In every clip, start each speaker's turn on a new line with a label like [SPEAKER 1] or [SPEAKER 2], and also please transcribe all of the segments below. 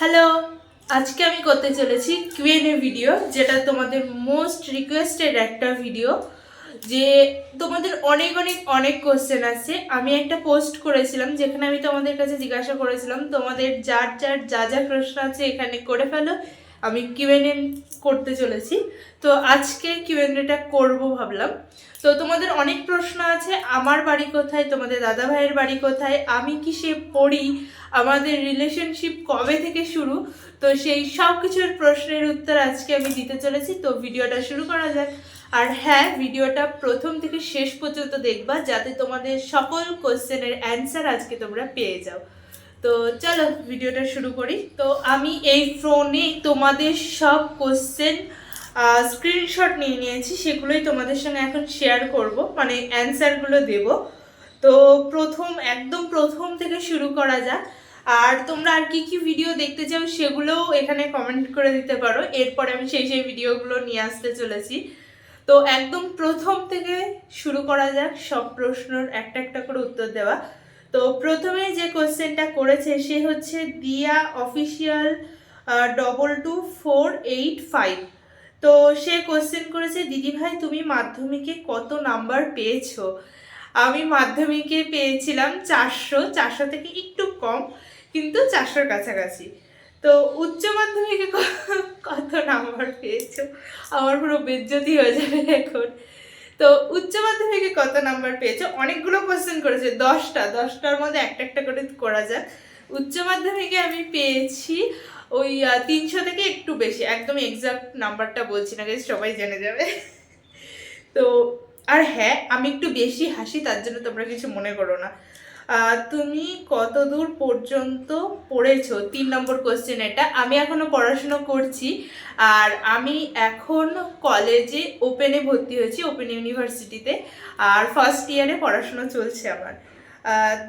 [SPEAKER 1] Hello আজকে আমি করতে চলেছি কিউএনএ ভিডিও যেটা তোমাদের মোস্ট রিকোয়েস্টেড একটা ভিডিও যে তোমাদের অনেক অনেক অনেক কোশ্চেন আছে। আমি একটা পোস্ট করেছিলাম, যেখানে আমি তোমাদের কাছে জিজ্ঞাসা করেছিলাম, তোমাদের যার যার যা যা প্রশ্ন আছে এখানে করে ফেলো। আমি কিউএনএ করতে চলেছি। তো আজকে কিউএনএটা করব ভাবলাম। তো তোমাদের অনেক প্রশ্ন আছে, আমার বাড়ি কোথায়, তোমাদের দাদা ভাইয়ের বাড়ি কোথায়, আমি কি সে পড়ি, আমাদের রিলেশনশিপ কবে থেকে শুরু? তো সেই সব কিছুর প্রশ্নের উত্তর আজকে আমি দিতে চলেছি। তো ভিডিওটা শুরু করা যাক। আর হ্যাঁ ভিডিওটা প্রথম থেকে শেষ পর্যন্ত দেখবা, যাতে তোমাদের সকল কোশ্চেনের অ্যান্সার আজকে তোমরা পেয়ে যাও। তো চলো ভিডিওটা শুরু করি। তো আমি এই ফোনে তোমাদের সব কোশ্চেন স্ক্রিনশট নিয়ে নিয়েছি, সেগুলোই তোমাদের সঙ্গে এখন শেয়ার করব মানে অ্যান্সারগুলো দেব। তো প্রথম, একদম প্রথম থেকে শুরু করা যাক। আর তোমরা আর কি কি ভিডিও দেখতে চাও সেগুলোও এখানে কমেন্ট করে দিতে পারো। এরপরে আমি সেই সেই ভিডিওগুলো নিয়ে আসতে চলেছি। তো একদম প্রথম থেকে শুরু করা যাক সব প্রশ্নর একটা একটা করে উত্তর দেওয়া। তো প্রথমে যে কোশ্চেনটা করেছে সে হচ্ছে Diya official double two four eight five তো সে কোশ্চেন করেছে, দিদি ভাই, তুমি মাধ্যমিকে কত নাম্বার পেয়েছ? আমি মাধ্যমিকে পেয়েছিলাম চারশো চারশো থেকে একটু কম, কিন্তু চারশোর কাছাকাছি। তো উচ্চ মাধ্যমিকে কত নাম্বার পেয়েছ? আমার পুরো বেজ্জতি হয়ে যাবে এখন। তো উচ্চ মাধ্যমিকে কত নাম্বার পেয়েছে? অনেকগুলো কোশ্চেন করেছে, দশটা। দশটার মধ্যে একটা একটা করে করা যাক। উচ্চ মাধ্যমিকে আমি পেয়েছি ওই তিনশো থেকে একটু বেশি। একদম এক্সাক্ট নাম্বারটা বলছি না গেছি সবাই জেনে যাবে। তো, আর হ্যাঁ আমি একটু বেশি হাসি, তার জন্য তোমরা কিছু মনে করো না। তুমি কত দূর পর্যন্ত পড়েছো? তিন নম্বর কোশ্চেন এটা। আমি এখনও পড়াশোনা করছি, আর আমি এখন কলেজে ওপেনে ভর্তি হয়েছি ওপেন ইউনিভার্সিটিতে আর ফার্স্ট ইয়ারে পড়াশোনা চলছে আমার।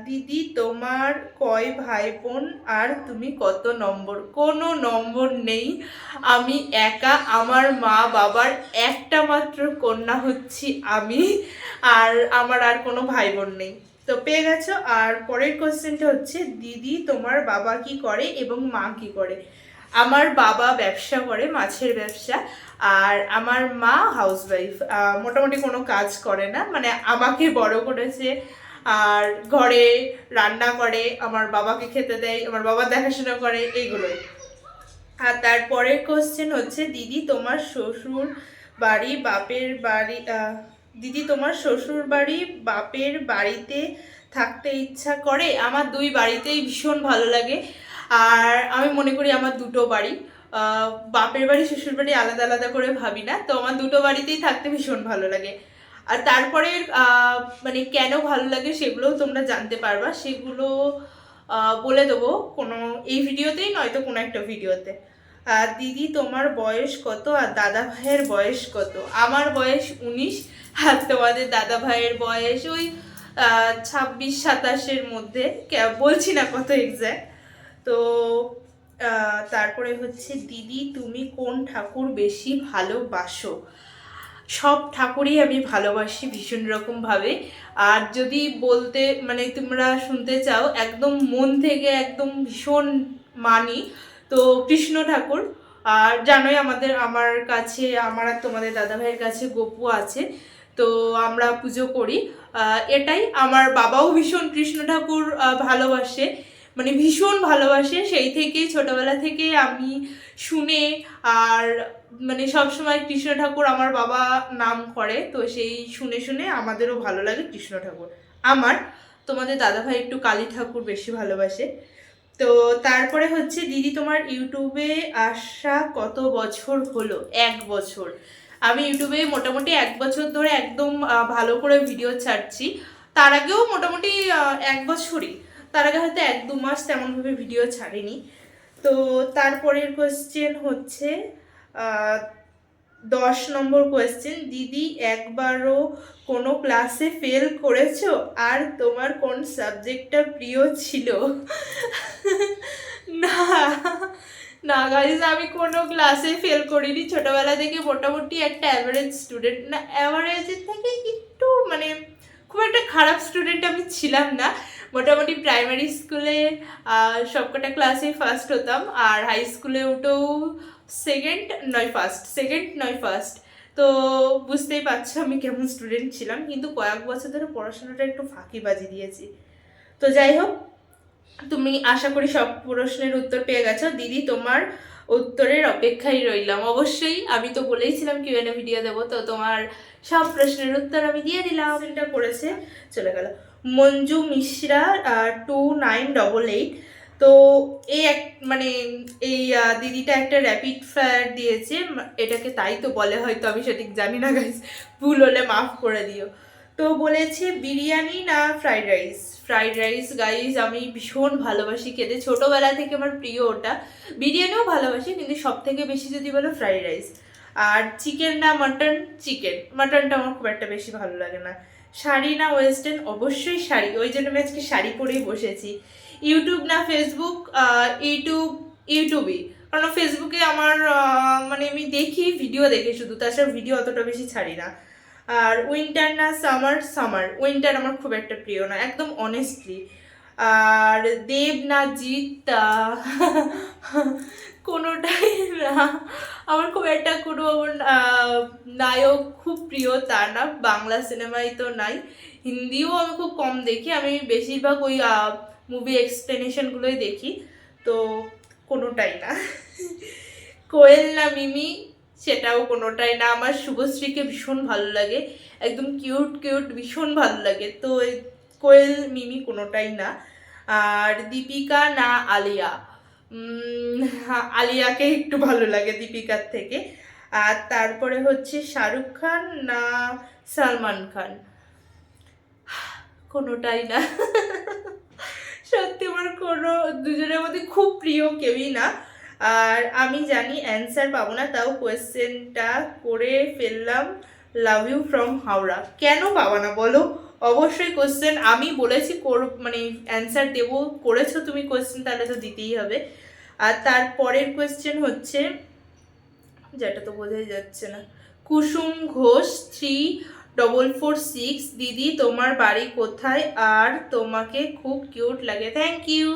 [SPEAKER 1] দিদি, তোমার কয় ভাই বোন আর তুমি কত নম্বর? কোনো নম্বর নেই। আমি একা, আমার মা বাবার একটা মাত্র কন্যা হচ্ছি আমি, আর আমার আর কোনো ভাই বোন নেই। তো পেয়ে গেছো। আর পরের কোশ্চেনটা হচ্ছে, দিদি তোমার বাবা কি করে এবং মা কি করে? আমার বাবা ব্যবসা করে, মাছের ব্যবসা। আর আমার মা হাউসওয়াইফ মোটামুটি কোনো কাজ করে না। মানে আমাকে বড় করেছে। আর ঘরে রান্না করে, আমার বাবাকে খেতে দেয়, আমার বাবা দেখাশোনা করে, এইগুলোই। আর তারপরের কোশ্চেন হচ্ছে, দিদি তোমার শ্বশুর বাড়ি, বাপের বাড়ি দিদি তোমার শ্বশুর বাড়ি বাপের বাড়িতে থাকতে ইচ্ছা করে, আমার দুই বাড়িতেই ভীষণ ভালো লাগে। আর আমি মনে করি আমার দুটো বাড়ি। বাপের বাড়ি শ্বশুর বাড়ি আলাদা আলাদা করে ভাবি না, তো আমার দুটো বাড়িতেই থাকতে ভীষণ ভালো লাগে। আর তারপরে মানে কেন ভালো লাগে সেগুলোও তোমরা জানতে পারবা। সেগুলো বলে দেবো কোনো, এই ভিডিওতেই নয়তো কোনো একটা ভিডিওতে। দিদি, তোমার বয়স কত আর দাদা ভাইয়ের বয়স কত? আমার বয়স উনিশ, আর তোমাদের দাদা ভাইয়ের বয়স ওই ছাব্বিশ, সাতাশের মধ্যে। বলছি না কত এক্স্যাক্ট তো তারপরে হচ্ছে, দিদি, তুমি কোন ঠাকুর বেশি ভালোবাসো? সব ঠাকুরই আমি ভালোবাসি ভীষণ রকমভাবে। আর যদি বলতে মানে তোমরা শুনতে চাও, একদম মন থেকে একদম ভীষণ মানি তো কৃষ্ণ ঠাকুর, আর জানোই আমাদের, আমার কাছে, আমার আর তোমাদের দাদাভাইয়ের কাছে গপু আছে, তো আমরা পুজো করি। এটাই আমার বাবাও ভীষণ কৃষ্ণ ঠাকুর ভালোবাসে মানে ভীষণ ভালোবাসে। সেই থেকেই, ছোটবেলা থেকে আমি শুনে, আর মানে সবসময় কৃষ্ণ ঠাকুর আমার বাবা নাম করে, তো সেই শুনে শুনে আমাদেরও ভালো লাগে কৃষ্ণ ঠাকুর। আমার, তোমাদের দাদাভাই একটু কালী ঠাকুর বেশি ভালোবাসে। তো তারপরে হচ্ছে দিদি তোমার ইউটিউবে আসা কত বছর হলো? এক বছর। আমি ইউটিউবে মোটামুটি এক বছর ধরে একদম ভালো করে ভিডিও ছাড়ছি। তার আগেও মোটামুটি এক বছরই। তার আগে হয়তো এক দু মাস তেমনভাবে ভিডিও ছাড়িনি। তো তারপরের কোয়েশ্চেন হচ্ছে দশ নম্বর কোয়েশ্চেন দিদি, একবারও কোনো ক্লাসে ফেল করেছ? আর তোমার কোন সাবজেক্টটা প্রিয় ছিল? না না গাইজ আমি কোনো ক্লাসে ফেল করিনি। ছোটোবেলা থেকে মোটামুটি একটা অ্যাভারেজ স্টুডেন্ট না অ্যাভারেজের থেকে একটু মানে খুব একটা খারাপ স্টুডেন্ট আমি ছিলাম না। মোটামুটি প্রাইমারি স্কুলে সবকটা ক্লাসে ফার্স্ট হতাম আর হাই স্কুলে উঠেও সেকেন্ড নয় ফার্স্ট সেকেন্ড নয় ফার্স্ট তো বুঝতেই পারছ আমি কেমন স্টুডেন্ট ছিলাম, কিন্তু কয়েক বছর ধরে পড়াশোনাটা একটু ফাঁকিবাজি দিয়েছি। তো যাই হোক, তুমি আশা করি সব প্রশ্নের উত্তর পেয়ে গেছো। দিদি, তোমার উত্তরের অপেক্ষায় রইলাম। অবশ্যই আমি তো বলেইছিলাম কিউ এনে ভিডিও দেবো তো তোমার সব প্রশ্নের উত্তর আমি দিয়ে দিলাম। এটা করেছে চলে গেল। Manju Mishra two nine double eight তো এই এক মানে এই দিদিটা একটা র্যাপিড ফায়ার দিয়েছে এটাকে তাই তো বলে হয়তো আমি সঠিক জানি না গাইজ ভুল হলে মাফ করে দিও। তো বলেছে বিরিয়ানি না fried rice fried rice guys আমি ভীষণ ভালোবাসি খেতে। ছোটোবেলা থেকে আমার প্রিয় ওটা। বিরিয়ানিও ভালোবাসি, কিন্তু সব থেকে বেশি যদি বলো ফ্রাইড রাইস আর চিকেন না মাটন চিকেন মাটনটা আমার খুব একটা বেশি ভালো লাগে না। শাড়ি না ওয়েস্টার্ন অবশ্যই শাড়ি। ওই জন্য আমি আজকে শাড়ি পরেই বসেছি। ইউটিউব না ফেসবুক ইউটিউব ইউটিউবই কারণ ফেসবুকে আমার মানে আমি দেখি ভিডিও দেখি শুধু। তাছাড়া ভিডিও অতটা বেশি ছাড়ি না। আর উইন্টার না সামার সামার উইন্টার আমার খুব একটা প্রিয় না একদম অনেস্টলি আর দেব না আহ, কোনোটাই না। আমার খুব একটা কোনো নায়ক খুব প্রিয় তা না বাংলা সিনেমায় তো নাই। হিন্দিও আমি খুব কম দেখি আমি বেশিরভাগ ওই মুভি এক্সপ্লেনেশনগুলোই দেখি তো কোনোটাই না। কোয়েল না মিমি সেটাও কোনোটাই না। আমার শুভশ্রীকে ভীষণ ভালো লাগে। একদম কিউট কিউট ভীষণ ভালো লাগে। তো কোয়েল, মিমি কোনোটাই না। আর দীপিকা না আলিয়া। আলিয়াকে একটু ভালো লাগে দীপিকার থেকে। আর তারপরে হচ্ছে শাহরুখ খান না সালমান খান? কোনোটাই না। সত্যি আমার কোনো, দুজনের মধ্যে খুব প্রিয় কেউই না। আর আমি জানি অ্যান্সার পাবো না, তাও কোয়েশ্চেনটা করে ফেললাম লাভ ইউ ফ্রম হাওড়া। কেন পাবো না বলো? অবশ্যই কোয়েশ্চেন আমি বলেছি, কর মানে অ্যান্সার দেবো, করেছ তুমি কোশ্চেন তাহলে তো দিতেই হবে। আর তারপরের কোয়েশ্চেন হচ্ছে, যেটা তো বোঝাই যাচ্ছে না। Kusum Ghosh three double four six দিদি, তোমার বাড়ি কোথায়? আর তোমাকে খুব কিউট লাগে। থ্যাংক ইউ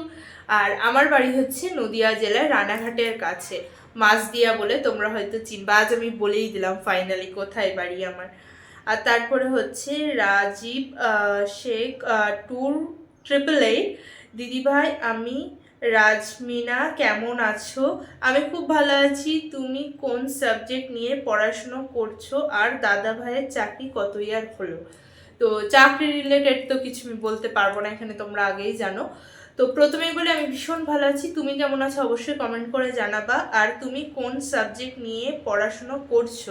[SPEAKER 1] আর আমার বাড়ি হচ্ছে নদিয়া জেলার রানাঘাটের কাছে। মাছদিয়া বলে তোমরা হয়তো চিনবা, আজ আমি বলেই দিলাম ফাইনালি কোথায় বাড়ি আমার। আর তারপরে হচ্ছে Rajib Sheikh two triple eight দিদিভাই আমি, রাজমিনা, কেমন আছো? আমি খুব ভালো আছি, তুমি কোন সাবজেক্ট নিয়ে পড়াশুনো করছ? আর দাদা ভাইয়ের চাকরি কত ইয়ার হলো? তো চাকরি রিলেটেড তো কিছু আমি বলতে পারব না, এখানে তোমরা আগেই জানো। তো প্রথমেই বলে, আমি ভীষণ ভালো আছি। তুমি কেমন আছো অবশ্যই কমেন্ট করে জানাবা। আর তুমি কোন সাবজেক্ট নিয়ে পড়াশুনো করছ?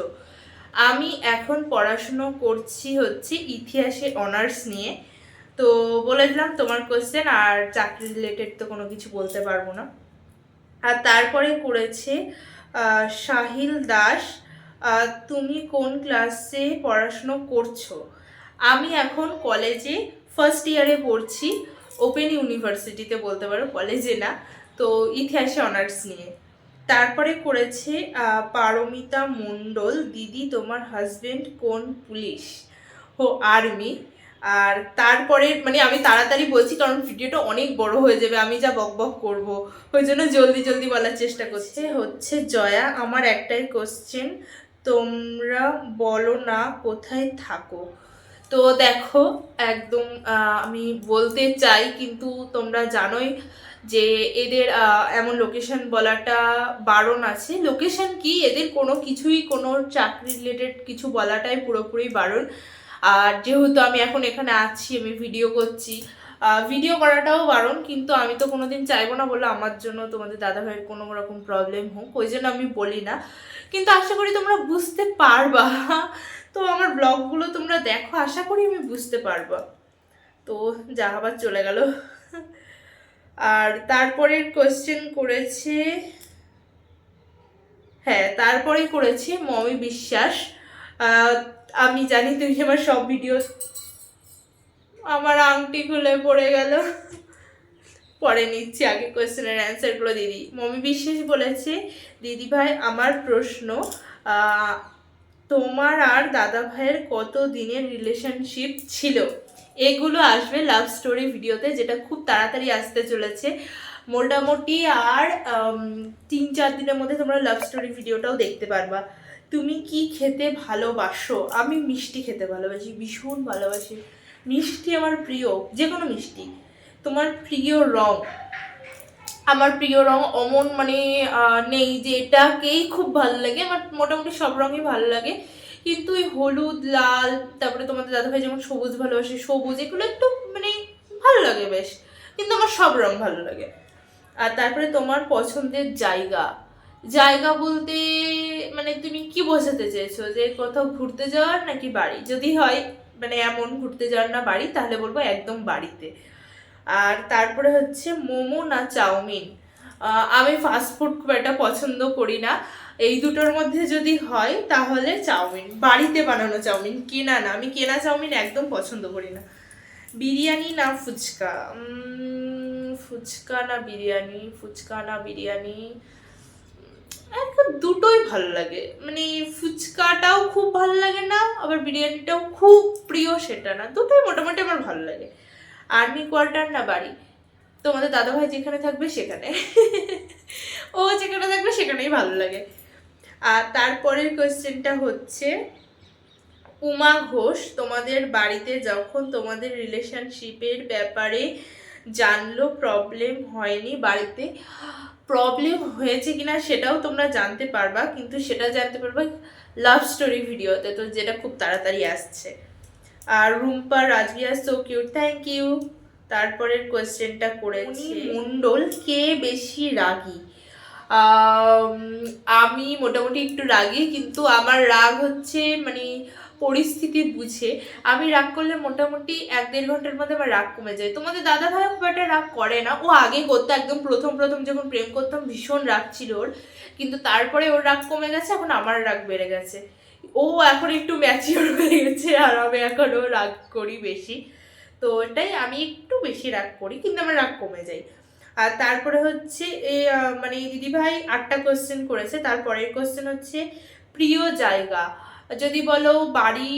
[SPEAKER 1] আমি এখন পড়াশুনো করছি হচ্ছে ইতিহাসে অনার্স নিয়ে। তো বলে দিলাম তোমার কোশ্চেন আর চাকরি রিলেটেড তো কোনো কিছু বলতে পারব না। আর তারপরে করেছে সাহিল দাস। তুমি কোন ক্লাসে পড়াশুনো করছ? আমি এখন কলেজে ফার্স্ট ইয়ারে পড়ছি। ওপেন ইউনিভার্সিটিতে বলতে পারো, কলেজে না। তো ইতিহাসে অনার্স নিয়ে। তারপরে করেছে পারমিতা মণ্ডল, দিদি, তোমার হাজবেন্ড কোন পুলিশ? ও আর্মি। আর তারপরে মানে আমি তাড়াতাড়ি বলছি, কারণ ভিডিওটা অনেক বড় হয়ে যাবে, আমি যা বক বক করব। ওই জন্য জলদি জলদি বলার চেষ্টা করছে। হচ্ছে জয়া, আমার একটাই কোশ্চেন তোমরা বলো না, কোথায় থাকো? তো দেখো, একদম আমি বলতে চাই কিন্তু তোমরা জানোই যে এদের এমন লোকেশন বলাটা বারণ আছে। লোকেশন কি? এদের কোনো কিছুই, কোনো চাকরি রিলেটেড কিছু বলাটাই পুরোপুরি বারণ। আর যেহেতু আমি এখন এখানে আছি, আমি ভিডিও করছি ভিডিও করাটাও বারণ, কিন্তু আমি তো কোনোদিন চাইব না বলে আমার জন্য তোমাদের দাদা ভাইয়ের কোনো রকম প্রবলেম হোক, ওই জন্য আমি বলি না। কিন্তু আশা করি তোমরা বুঝতে পারবা তো আমার ব্লগগুলো তোমরা দেখো, আশা করি আমি বুঝতে পারব। তো যা আবার চলে গেল। আর তারপরের কোশ্চেন করেছে হ্যাঁ তারপরে করেছে মমি বিশ্বাস। আমি জানি তুমি আমার সব ভিডিও আমার আংটি খুলে পড়ে গেল। পরে নিচ্ছি, আগে কোয়েশ্চেনের অ্যান্সারগুলো দিদি মমি বিশ্বাস বলেছে, দিদি ভাই, আমার প্রশ্ন তোমার আর দাদা ভাইয়ের কত দিনের রিলেশনশিপ ছিল? এগুলো আসবে লাভ স্টোরি ভিডিওতে যেটা খুব তাড়াতাড়ি আসতে চলেছে। মোটামুটি আর তিন চার দিনের মধ্যে তোমরা লাভ স্টোরি ভিডিওটাও দেখতে পারবা। তুমি কি খেতে ভালোবাসো? আমি মিষ্টি খেতে ভালোবাসি, ভীষণ ভালোবাসি। মিষ্টি আমার প্রিয় যে কোনো মিষ্টি। তোমার প্রিয় রং। আমার প্রিয় রং অমন মানে নেই যে এটাকেই খুব ভালো লাগে, আমার মোটামুটি সব রঙই ভালো লাগে। কিন্তু ওই হলুদ, লাল, তারপরে তোমাদের দাদাভাই যেমন সবুজ ভালোবাসে, সবুজ, এগুলো একটু মানে ভালো লাগে বেশ। কিন্তু আমার সব রং ভালো লাগে। আর তারপরে তোমার পছন্দের জায়গা। জায়গা বলতে মানে তুমি কি বোঝাতে চেয়েছো? যে কোথাও ঘুরতে যাওয়ার নাকি বাড়ি? যদি হয় মানে এমন ঘুরতে যাওয়ার না বাড়ি, তাহলে বলব একদম বাড়িতে। আর তারপরে হচ্ছে মোমো না চাউমিন। আমি ফাস্টফুড খুব একটা পছন্দ করি না। এই দুটোর মধ্যে যদি হয়, তাহলে চাউমিন। বাড়িতে বানানো চাউমিন, কেনা না। আমি কেনা চাউমিন একদম পছন্দ করি না। বিরিয়ানি না ফুচকা? ফুচকা না বিরিয়ানি? ফুচকা না বিরিয়ানি? একদম দুটোই ভালো লাগে। মানে ফুচকাটাও খুব ভালো লাগে না, আবার বিরিয়ানিটাও খুব প্রিয় সেটা না। দুটোই মোটামুটি আমার ভালো লাগে। আর্মি কোয়ার্টার না বাড়ি? তোমাদের দাদাভাই যেখানে থাকবে সেখানে। ও যেখানে থাকবে সেখানেই ভালো লাগে। আর তারপরের কোয়েশ্চেনটা হচ্ছে, উমা ঘোষ, তোমাদের বাড়িতে যখন তোমাদের রিলেশনশিপের ব্যাপারে জানলো প্রবলেম হয়নি, বাড়িতে প্রবলেম হয়েছে কিনা সেটাও তোমরা জানতে পারবা, কিন্তু সেটা জানতে পারবা লাভ স্টোরি ভিডিওতে তো যেটা খুব তাড়াতাড়ি আসছে। আর Rumpa Rajbia so cute thank you তারপরের কোয়েশ্চেনটা করেছি। মন্ডল কে বেশি রাগী? আমি মোটামুটি একটু রাগী কিন্তু আমার রাগ হচ্ছে মানে পরিস্থিতি বুঝে। আমি রাগ করলে মোটামুটি এক দেড় ঘণ্টার মধ্যে আমার রাগ কমে যায়। তোমাদের দাদা ভাই খুব একটা রাগ করে না। ও আগে করতো একদম প্রথম প্রথম যখন প্রেম করতাম ভীষণ রাগ ছিল ওর। কিন্তু তারপরে ওর রাগ কমে গেছে এখন আমার রাগ বেড়ে গেছে। ও এখন একটু ম্যাচিওর হয়ে গেছে আর আমি এখনও রাগ করি বেশি। তো ওটাই আমি একটু বেশি রাগ করি, কিন্তু আমার রাগ কমে যায়। আর তারপরে হচ্ছে এ মানে দিদিভাই আটটা কোশ্চেন করেছে, তারপরের কোশ্চেন হচ্ছে প্রিয় জায়গা। যদি বলো বাড়ি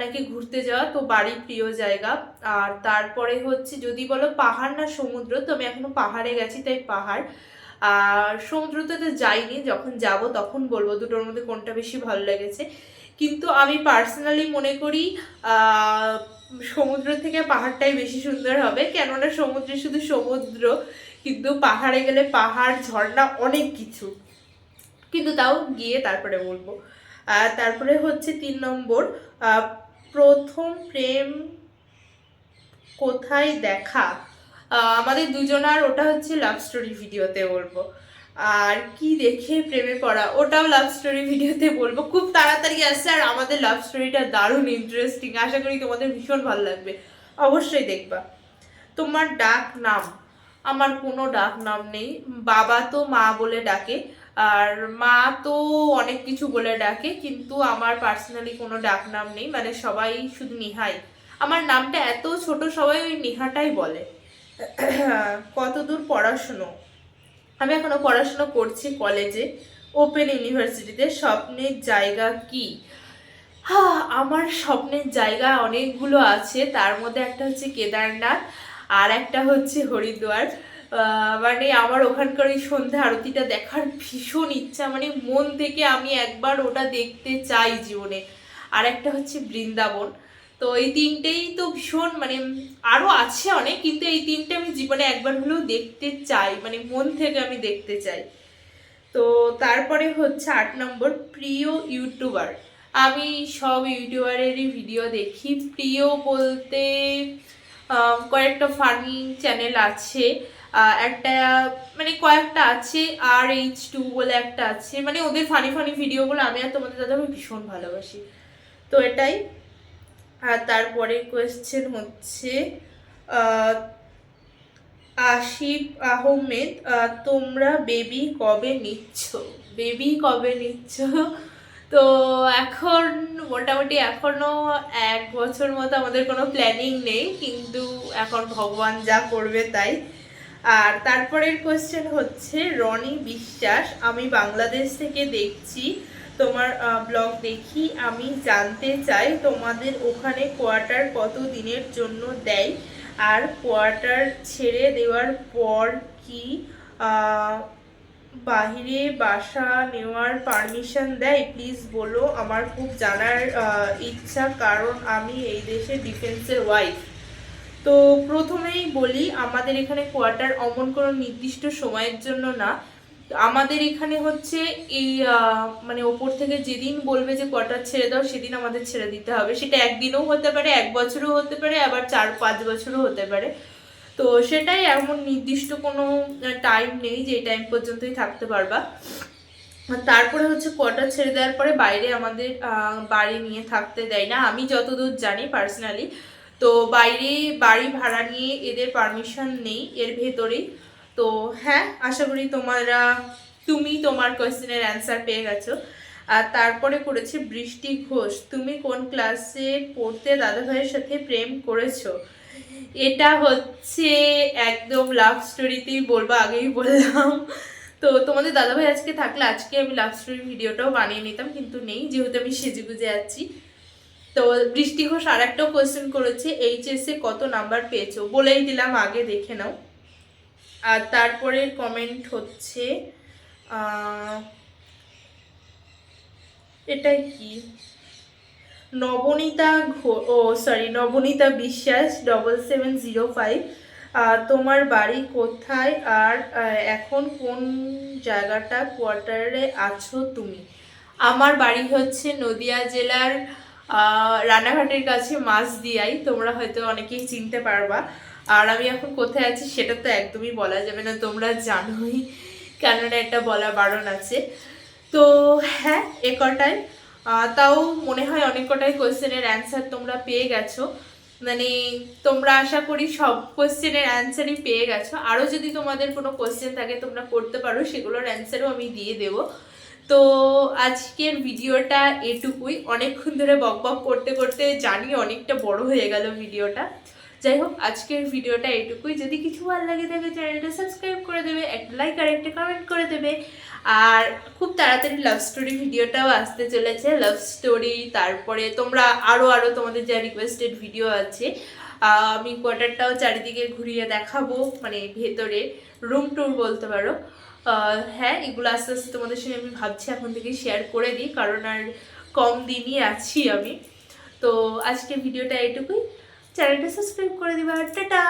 [SPEAKER 1] নাকি ঘুরতে যাওয়া, তো বাড়ি প্রিয় জায়গা। আর তারপরে হচ্ছে যদি বলো পাহাড় না সমুদ্র, তো আমি এখনও পাহাড়ে গেছি, তাই পাহাড়। আর সমুদ্রতে তো যাইনি, যখন যাব তখন বলব দুটোর মধ্যে কোনটা বেশি ভালো লেগেছে। কিন্তু আমি পার্সোনালি মনে করি সমুদ্র থেকে পাহাড়টাই বেশি সুন্দর হবে। কেননা সমুদ্রে শুধু সমুদ্র, কিন্তু পাহাড়ে গেলে পাহাড়, ঝর্ণা অনেক কিছু। কিন্তু তাও গিয়ে তারপরে বলব। তারপরে হচ্ছে তিন নম্বর প্রথম প্রেম কোথায় দেখা? আমাদের দুজনার ওটা হচ্ছে লাভ স্টোরি ভিডিওতে বলব। আর কি দেখে প্রেমে পড়া, ওটাও লাভ স্টোরি ভিডিওতে বলব। খুব তাড়াতাড়ি আসছে আর আমাদের লাভ স্টোরিটা দারুণ ইন্টারেস্টিং আশা করি তোমাদের ভীষণ ভালো লাগবে। অবশ্যই দেখবা। তোমার ডাক নাম। আমার কোনো ডাক নাম নেই। বাবা তো মা বলে ডাকে। আর মা তো অনেক কিছু বলে ডাকে, কিন্তু আমার পার্সোনালি কোনো ডাক নাম নেই। মানে সবাই শুধু নিহাই। আমার নামটা এত ছোট, সবাই ওই নিহাটাই বলে। কতদূর পড়াশুনো। আমি এখনও পড়াশুনো করছি কলেজে ওপেন ইউনিভার্সিটিতে স্বপ্নের জায়গা কি? হ্যাঁ আমার স্বপ্নের জায়গা অনেকগুলো আছে। তার মধ্যে একটা হচ্ছে কেদারনাথ আর একটা হচ্ছে হরিদ্বার। মানে আমার ওখানকার ওই সন্ধ্যা আরতিটা দেখার ভীষণ ইচ্ছা। মানে মন থেকে আমি একবার ওটা দেখতে চাই জীবনে। আর একটা হচ্ছে বৃন্দাবন। তো এই তিনটেই তো ভীষণ মানে আরও আছে অনেক, কিন্তু এই তিনটে আমি জীবনে একবার হলেও দেখতে চাই মানে মন থেকে আমি দেখতে চাই। তো তারপরে হচ্ছে আট নম্বর, প্রিয় ইউটিউবার। আমি সব ইউটিউবারেরই ভিডিও দেখি। প্রিয় বলতে কয়েকটা ফানি চ্যানেল আছে একটা মানে কয়েকটা আছে আর এইচ টু বলে একটা আছে মানে ওদের ফানি ফানি ভিডিওগুলো আমি আর তোমাদের দাদা আমি ভীষণ ভালোবাসি। তো এটাই। আর তারপরে কোয়েশ্চেন হচ্ছে আশিফ আহমেদ তোমরা বেবি কবে নিচ্ছ? বেবি কবে নিচ্ছ? তো এখন মোটামুটি এখনও এক বছর মতো আমাদের কোনো প্ল্যানিং নেই, কিন্তু এখন ভগবান যা করবে তাই। আর তারপরের কোয়েশ্চেন হচ্ছে, রনি বিশ্বাস, আমি বাংলাদেশ থেকে দেখছি তোমার ব্লগ দেখি, আমি জানতে চাই তোমাদের ওখানে কোয়ার্টার কত দিনের জন্য দেয়? আর কোয়ার্টার ছেড়ে দেওয়ার পর কি বাহিরে বাসা নেওয়ার পারমিশন দেয়? প্লিজ বলো, আমার খুব জানার ইচ্ছা, কারণ আমি এই দেশে ডিফেন্সের ওয়াইফ তো প্রথমেই বলি, আমাদের এখানে কোয়ার্টার অমন কোনো নির্দিষ্ট সময়ের জন্য না। আমাদের এখানে হচ্ছে এই মানে ওপর থেকে যেদিন বলবে যে কোয়ার্টার ছেড়ে দাও, সেদিন আমাদের ছেড়ে দিতে হবে। সেটা একদিনও হতে পারে, এক বছরও হতে পারে, আবার চার, পাঁচ বছরও হতে পারে। তো সেটাই এমন নির্দিষ্ট কোনো টাইম নেই যে এই টাইম পর্যন্তই থাকতে পারবা। তারপরে হচ্ছে কোয়ার্টার ছেড়ে দেওয়ার পরে বাইরে আমাদের বাড়ি নিয়ে থাকতে দেয় না। আমি যতদূর জানি পার্সোনালি তো বাইরে বাড়ি ভাড়া নিয়ে এদের পারমিশন নেই, এর ভেতরেই। তো হ্যাঁ আশা করি তোমরা, তুমি তোমার কোয়েশ্চেনের অ্যান্সার পেয়ে গেছো। আর তারপরে করেছে বৃষ্টি ঘোষ। তুমি কোন ক্লাসে পড়তে দাদা ভাইয়ের সাথে প্রেম করেছ? এটা হচ্ছে একদম লাভ স্টোরিতেই বলব, আগেই বললাম। তো তোমাদের দাদাভাই আজকে থাকলে, আজকে আমি লাভ স্টোরি ভিডিওটাও বানিয়ে নিতাম, কিন্তু নেই, যেহেতু আমি সেজে গুজে আছি। তো বৃষ্টি ঘোষ আর একটাও কোয়েশ্চেন করেছে এইচএস কত নাম্বার পেয়েছ? বলেই দিলাম, আগে দেখে নাও। আর তারপরের কমেন্ট হচ্ছে এটাই কি? নবনীতা ঘো, ও sorry Nabanita Biswas double seven zero five তোমার বাড়ি কোথায়? আর এখন কোন জায়গাটা কোয়ার্টারে আছো তুমি? আমার বাড়ি হচ্ছে নদিয়া জেলার রানাঘাটের কাছে মাছ দিয়াই, তোমরা হয়তো অনেকেই চিনতে পারবা। আর আমি এখন কোথায় আছি সেটা তো একদমই বলা যাবে না, তোমরা জানোই কেননা এটা বলা বারণ আছে। তো হ্যাঁ এ কটাই তাও মনে হয় অনেক কটাই কোয়েশ্চেনের অ্যান্সার তোমরা পেয়ে গেছো। মানে তোমরা আশা করি সব কোয়েশ্চেনের অ্যান্সারই পেয়ে গেছো। আরও যদি তোমাদের কোনো কোয়েশ্চেন থাকে তোমরা করতে পারো, সেগুলোর অ্যান্সারও আমি দিয়ে দেবো। তো আজকের ভিডিওটা এটুকুই। অনেকক্ষণ ধরে বক বক করতে করতে জানি অনেকটা বড় হয়ে গেল ভিডিওটা। যাই হোক আজকের ভিডিওটা এটুকুই যদি কিছু ভালো লাগে থাকে, চ্যানেলটা সাবস্ক্রাইব করে দেবে, একটা লাইক আর একটা কমেন্ট করে দেবে। আর খুব তাড়াতাড়ি লাভ স্টোরি ভিডিওটাও আসতে চলেছে লাভ স্টোরি তারপরে তোমরা আরও আরও তোমাদের যা রিকোয়েস্টেড ভিডিও আছে আমি কোয়ার্টারটাও চারিদিকে ঘুরিয়ে দেখাবো মানে ভেতরে রুম টুর বলতে পারো। হ্যাঁ এগুলো আস্তে আস্তে তোমাদের সঙ্গে আমি ভাবছি, এখন থেকে শেয়ার করে দিই, কারণ আর কম দিনই আছি আমি। তো আজকের ভিডিওটা এটুকুই চ্যানেলটা সাবস্ক্রাইব করে দিবা। টাটা!